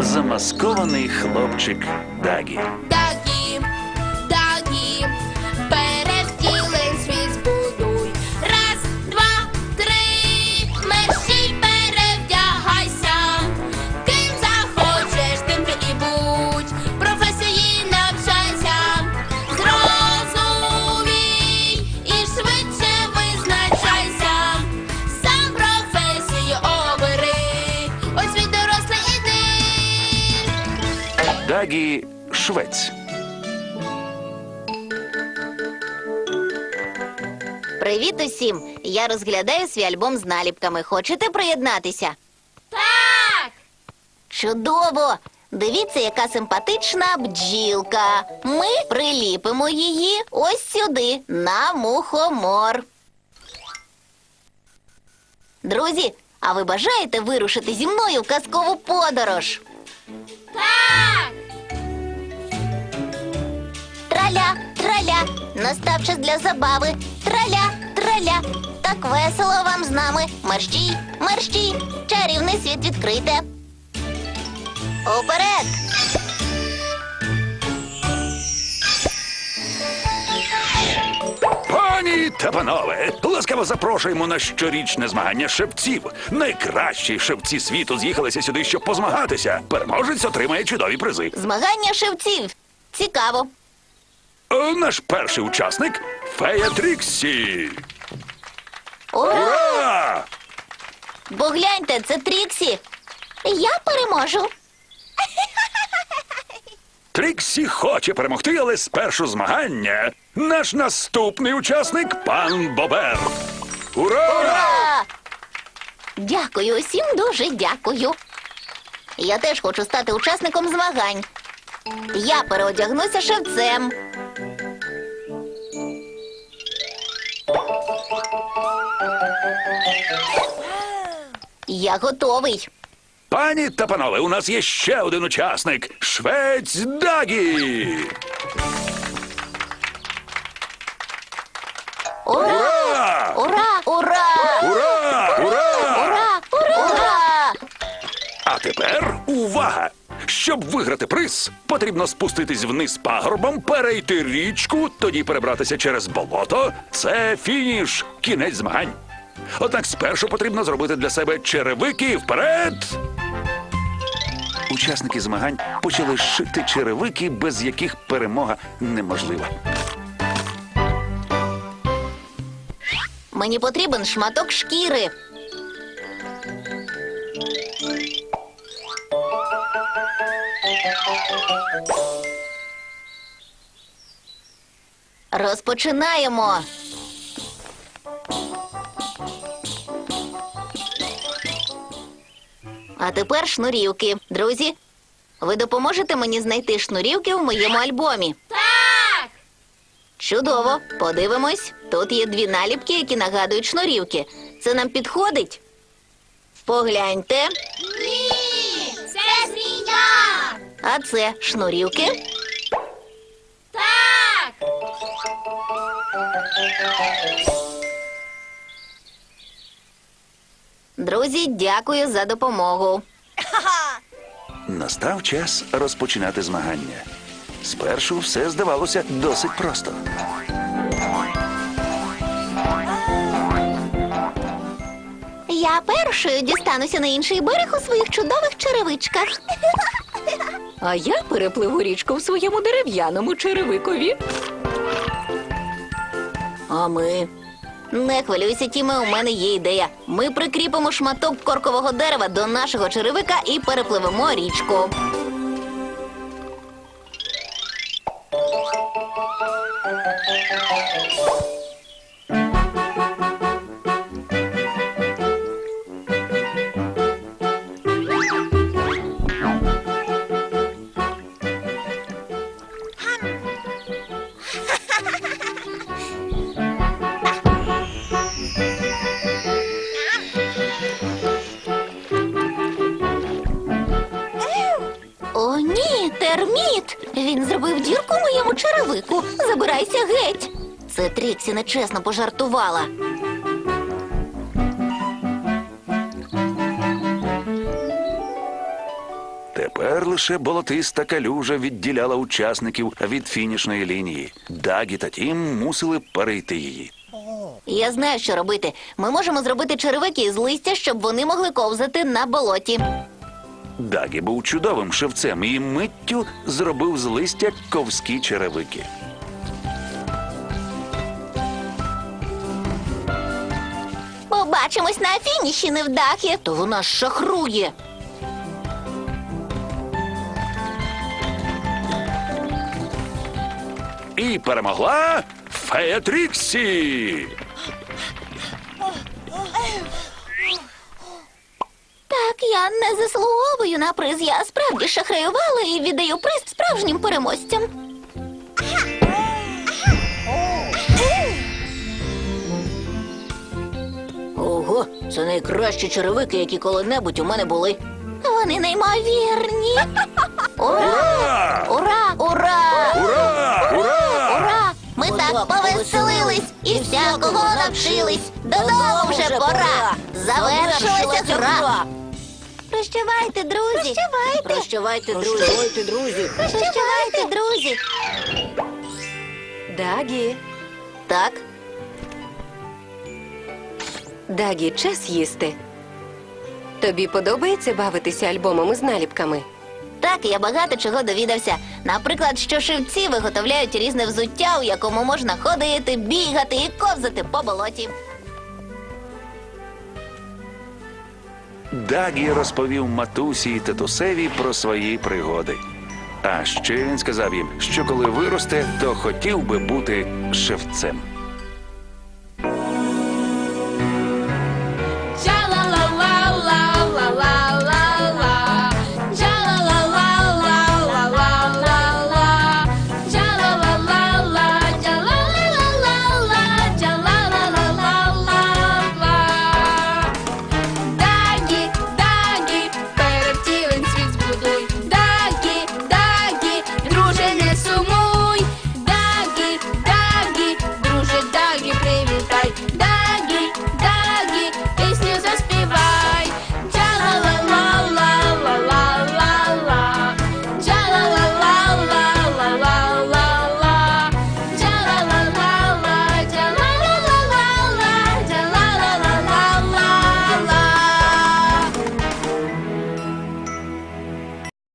Замаскований хлопчик Дагі. Дагі, Дагі швець. Привіт усім! Я розглядаю свій альбом з наліпками. Хочете приєднатися? Так! Чудово! Дивіться, яка симпатична бджілка. Ми приліпимо її ось сюди, на мухомор. Друзі, а ви бажаєте вирушити зі мною в казкову подорож? Так! Настав час для забави. Траля, траля, так весело вам з нами. Мерщій, мерщій, чарівний світ відкрите. Уперед! Пані та панове, ласкаво запрошуємо на щорічне змагання шевців. Найкращі шевці світу з'їхалися сюди, щоб позмагатися. Переможець отримає чудові призи. Змагання шевців. Цікаво. Наш перший учасник фея Тріксі. Ура! Ура! Бо гляньте, це Тріксі. Я переможу. Тріксі хоче перемогти, але спершу змагання. Наш наступний учасник пан Бобер. Ура! Ура! Дякую усім, дуже дякую. Я теж хочу стати учасником змагань. Я переодягнуся шевцем. Я готовий. Пані та панове, у нас є ще один учасник швець Дагі. Ура! Ура! Ура! Ура! Ура! Ура! Ура! А тепер увага! Щоб виграти приз, потрібно спуститись вниз пагорбом, перейти річку, тоді перебратися через болото. Це фініш, кінець змагань. Однак спершу потрібно зробити для себе черевики вперед. Учасники змагань почали шити черевики, без яких перемога неможлива. Мені потрібен шматок шкіри. Розпочинаємо. А тепер шнурівки. Друзі, ви допоможете мені знайти шнурівки в моєму альбомі. Так! Чудово, подивимось. Тут є дві наліпки, які нагадують шнурівки. Це нам підходить? Погляньте. Ні! А це шнурівки. Так! Друзі, дякую за допомогу. Настав час розпочинати змагання. Спершу все здавалося досить просто. Я першою дістануся на інший берег у своїх чудових черевичках. А я перепливу річку в своєму дерев'яному черевикові. А ми. Не хвилюйся, Тіме, у мене є ідея. Ми прикріпимо шматок коркового дерева до нашого черевика і перепливемо річку. О, ні! Терміт! Він зробив дірку моєму черевику. Забирайся геть. Це Тріксі нечесно пожартувала. Тепер лише болотиста калюжа відділяла учасників від фінішної лінії. Дагі та Тім мусили перейти її. Я знаю, що робити. Ми можемо зробити черевики із листя, щоб вони могли ковзати на болоті. Дагі був чудовим шевцем і миттю зробив з листя ковські черевики. Побачимось на фініші, невдахи. То вона ж шахрує. І перемогла Фея Тріксі! Я не заслуговую на приз. Я справді шахраювала і віддаю приз справжнім переможцям. Ого, це найкращі черевики, які коли-небудь у мене були. Вони неймовірні. Ура! Ура! Ура! Ура! Ура! Ура! Ура! Ми так повеселились і всякого навчились. Додому вже пора. Завершилася гра. Прощавайте, друзі. Прощавайте. Прощавайте, друзі. Прощавайте, друзі. Прощавайте, друзі. Дагі, Так, Дагі, час їсти. Тобі подобається бавитися альбомами з наліпками? так, я багато чого довідався. Наприклад, що шивці виготовляють різне взуття, у якому можна ходити, бігати і ковзати по болоті. Дагі розповів матусі і татусеві про свої пригоди. А ще він сказав їм, що коли виросте, то хотів би бути шевцем.